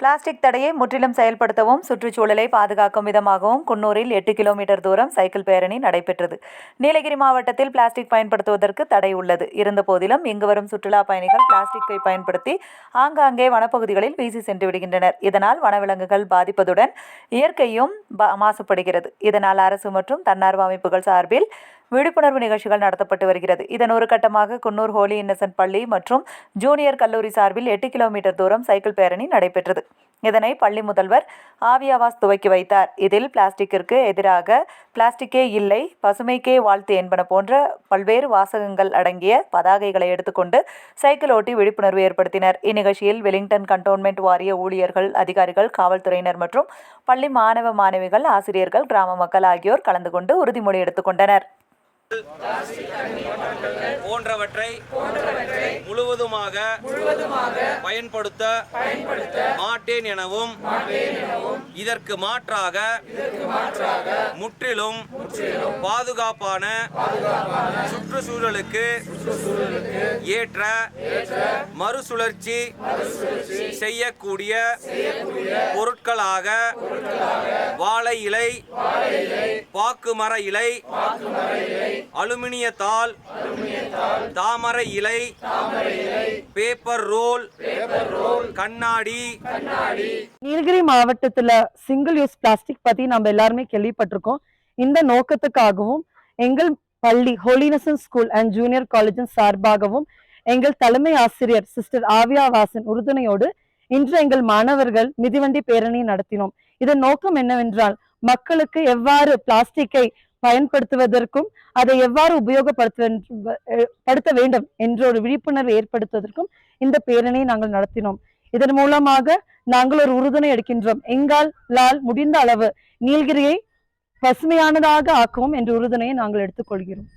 Plastic தடையை முற்றிலும் செயல்படுத்தவும் சுற்றுச்சூழலை பாதுகாக்கும் விதமாகவும் குன்னூரில் எட்டு கிலோமீட்டர் தூரம் சைக்கிள் பேரணி நடைபெற்றது. நீலகிரி மாவட்டத்தில் பிளாஸ்டிக் பயன்படுத்துவதற்கு தடை உள்ளது. இருந்தபோதிலும் இங்கு வரும் சுற்றுலா பயணிகள் பிளாஸ்டிக்கை பயன்படுத்தி ஆங்காங்கே வனப்பகுதிகளில் வீசி சென்று விடுகின்றனர். இதனால் வனவிலங்குகள் பாதிப்பதுடன் இயற்கையும் பா- மாசுபடுகிறது. இதனால் அரசு மற்றும் தன்னார்வ அமைப்புகள் சார்பில் விழிப்புணர்வு நிகழ்ச்சிகள் நடத்தப்பட்டு வருகிறது. இதன் ஒரு கட்டமாக குன்னூர் ஹோலி இன்னசென்ட் பள்ளி மற்றும் ஜூனியர் கல்லூரி சார்பில் எட்டு கிலோமீட்டர் தூரம் சைக்கிள் பேரணி நடைபெற்றது. இதனை பள்ளி முதல்வர் ஆவியாவாஸ் துவக்கி வைத்தார். இதில் பிளாஸ்டிக்கிற்கு எதிராக பிளாஸ்டிக்கே இல்லை பசுமைக்கே வாழ்த்து என்பன போன்ற பல்வேறு வாசகங்கள் அடங்கிய பதாகைகளை எடுத்துக்கொண்டு சைக்கிள் ஓட்டி விழிப்புணர்வு ஏற்படுத்தினர். இந்நிகழ்ச்சியில் வெலிங்டன் கண்டோன்மெண்ட் வாரிய ஊழியர்கள் அதிகாரிகள் காவல்துறையினர் மற்றும் பள்ளி மாணவ மாணவிகள் ஆசிரியர்கள் கிராம மக்கள் ஆகியோர் கலந்து கொண்டு உறுதிமொழி எடுத்துக்கொண்டனர். போன்றவற்றை முழுவதுமாக பயன்படுத்த மாட்டேன் எனவும் இதற்கு மாற்றாக முற்றிலும் பாதுகாப்பான சுற்றுச்சூழலுக்கு ஏற்ற மறுசுழற்சி செய்யக்கூடிய பொருட்களாக வாழை இலை பாக்கு மர இலை அலுமினியத்தால் தாமரை இலை பேப்பர் ரோல் கண்ணாடி. நீலகிரி மாவட்டத்துல சிங்கிள் யூஸ் பிளாஸ்டிக் பத்தி நம்ம எல்லாருமே கேள்விப்பட்டிருக்கோம். இந்த நோக்கத்துக்காகவும் எங்கள் பள்ளி ஹோலினசன் ஸ்கூல் அண்ட் ஜூனியர் காலேஜின் சார்பாகவும் எங்கள் தலைமை ஆசிரியர் சிஸ்டர் ஆவியா வாசன் உறுதுணையோடு இன்று எங்கள் மாணவர்கள் மிதிவண்டி பேரணி நடத்தினோம். இதன் நோக்கம் என்னவென்றால் மக்களுக்கு எவ்வாறு பிளாஸ்டிக்கை பயன்படுத்துவதற்கும் அதை எவ்வாறு உபயோகப்படுத்த படுத்த வேண்டும் என்ற ஒரு விழிப்புணர்வு ஏற்படுத்துவதற்கும் இந்த பேரணியை நாங்கள் நடத்தினோம். இதன் மூலமாக நாங்கள் ஒரு உறுதுணை எடுக்கின்றோம். எங்கால் லால் முடிந்த அளவு நீலகிரியை பசுமையானதாக ஆக்குவோம் என்ற உறுதுணையை நாங்கள் எடுத்துக்கொள்கிறோம்.